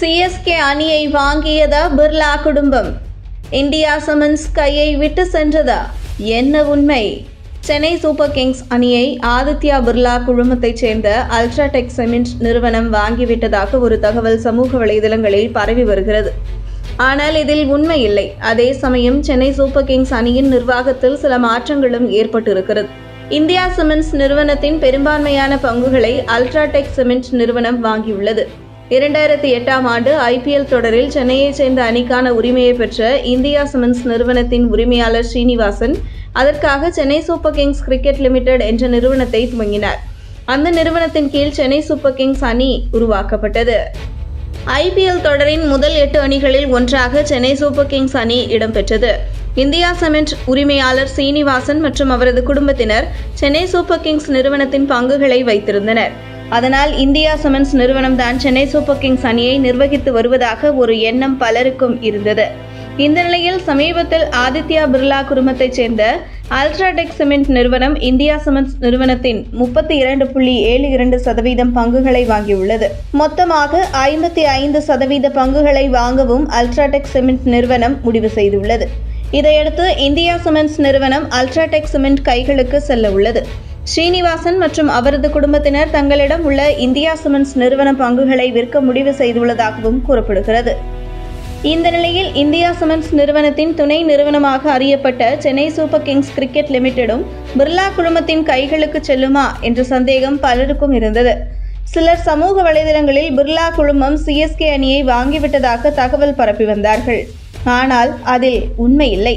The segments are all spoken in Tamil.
சிஎஸ்கே அணியை வாங்கியதா பிர்லா குடும்பம். இந்தியா சமன்ஸ் கையை விட்டு சென்றதா. என்ன உண்மை? சென்னை சூப்பர் கிங்ஸ் அணியை ஆதித்யா பிர்லா குழுமத்தைச் சேர்ந்த அல்ட்ராடெக் சிமெண்ட் நிறுவனம் வாங்கிவிட்டதாக ஒரு தகவல் சமூக வலைதளங்களில் பரவி வருகிறது. ஆனால் இதில் உண்மை இல்லை. அதே சமயம் சென்னை சூப்பர் கிங்ஸ் அணியின் நிர்வாகத்தில் சில மாற்றங்களும் ஏற்பட்டிருக்கிறது. இந்தியா சிமெண்ட்ஸ் நிறுவனத்தின் பெரும்பான்மையான பங்குகளை அல்ட்ராடெக் சிமெண்ட் நிறுவனம் வாங்கியுள்ளது. இரண்டாயிரத்தி எட்டாம் ஆண்டு ஐபிஎல் தொடரில் சென்னையைச் சேர்ந்த அணிக்கான உரிமையை பெற்ற இந்தியா சிமெண்ட்ஸ் நிறுவனத்தின் உரிமையாளர் ஸ்ரீனிவாசன் அதற்காக Chennai Super Kings Cricket Limited என்ற நிறுவனத்தை துவங்கினார். அந்த நிறுவனத்தின் கீழ் சென்னை சூப்பர் கிங்ஸ் அணி உருவாக்கப்பட்டது. ஐபிஎல் தொடரின் முதல் எட்டு அணிகளில் ஒன்றாக சென்னை சூப்பர் கிங்ஸ் அணி இடம்பெற்றது. இந்தியா சிமெண்ட் உரிமையாளர் சீனிவாசன் மற்றும் அவரது குடும்பத்தினர் சென்னை சூப்பர் கிங்ஸ் நிறுவனத்தின் பங்குகளை வைத்திருந்தனர். அதனால் இந்தியா சிமெண்ட்ஸ் நிறுவனம் தான் சென்னை சூப்பர் கிங்ஸ் அணியை நிர்வகித்து வருவதாக ஒரு எண்ணம் பலருக்கும் இருந்தது. இந்த நிலையில் சமீபத்தில் ஆதித்யா பிர்லா குடும்பத்தைச் சேர்ந்த அல்ட்ராடெக் சிமெண்ட் நிறுவனம் இந்தியா சிமெண்ட்ஸ் நிறுவனத்தின் முப்பத்தி இரண்டு புள்ளி ஏழு இரண்டு சதவீதம் பங்குகளை வாங்கியுள்ளது. மொத்தமாக ஐம்பத்தி ஐந்து சதவீத பங்குகளை வாங்கவும் அல்ட்ராடெக் சிமெண்ட் நிறுவனம் முடிவு செய்துள்ளது. இதையடுத்து இந்தியா சிமெண்ட்ஸ் நிறுவனம் அல்ட்ராடெக் சிமெண்ட் கைகளுக்கு செல்ல உள்ளது. ஸ்ரீனிவாசன் மற்றும் அவரது குடும்பத்தினர் தங்களிடம் உள்ள இந்தியா சிமெண்ட்ஸ் நிறுவன பங்குகளை விற்க முடிவு செய்துள்ளதாகவும் கூறப்படுகிறது. இந்த நிலையில் இந்தியா சிமெண்ட்ஸ் நிறுவனத்தின் துணை நிறுவனமாக அறியப்பட்ட சென்னை சூப்பர் கிங்ஸ் கிரிக்கெட் லிமிடெடும் பிர்லா குழுமத்தின் கைகளுக்கு செல்லுமா என்ற சந்தேகம் பலருக்கும் இருந்தது. சிலர் சமூக வலைதளங்களில் பிர்லா குழுமம் சிஎஸ்கே அணியை வாங்கிவிட்டதாக தகவல் பரப்பி வந்தார்கள். ஆனால் அதில் உண்மை இல்லை.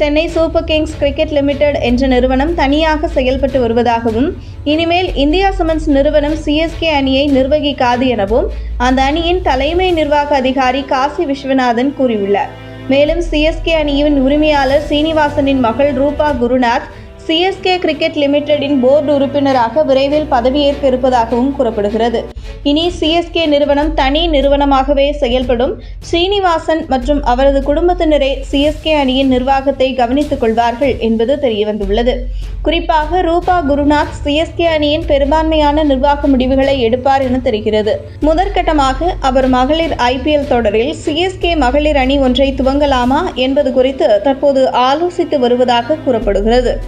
Chennai Super Kings Cricket Limited என்ற நிறுவனம் தனியாக செயல்பட்டு வருவதாகவும் இனிமேல் இந்தியா சிமெண்ட்ஸ் நிறுவனம் சிஎஸ்கே அணியை நிர்வகிக்காது எனவும் அந்த அணியின் தலைமை நிர்வாக அதிகாரி காசி விஸ்வநாதன் கூறியுள்ளார். மேலும் சிஎஸ்கே அணியின் உரிமையாளர் சீனிவாசனின் மகள் ரூபா குருநாத் சிஎஸ்கே கிரிக்கெட் லிமிடெடின் போர்டு உறுப்பினராக விரைவில் பதவியேற்க இருப்பதாகவும் கூறப்படுகிறது. இனி சிஎஸ்கே நிறுவனம் தனி நிறுவனமாகவே செயல்படும் ஸ்ரீனிவாசன் மற்றும் அவரது குடும்பத்தினரே சிஎஸ்கே அணியின் நிர்வாகத்தை கவனித்துக் கொள்வார்கள் என்பது தெரியவந்துள்ளது. குறிப்பாக ரூபா குருநாத் சிஎஸ்கே அணியின் பெரும்பான்மையான நிர்வாக முடிவுகளை எடுப்பார் என தெரிகிறது. முதற்கட்டமாக அவர் மகளிர் ஐபிஎல் தொடரில் சிஎஸ்கே மகளிர் அணி ஒன்றை துவங்கலாமா என்பது குறித்து தற்போது ஆலோசித்து வருவதாக கூறப்படுகிறது.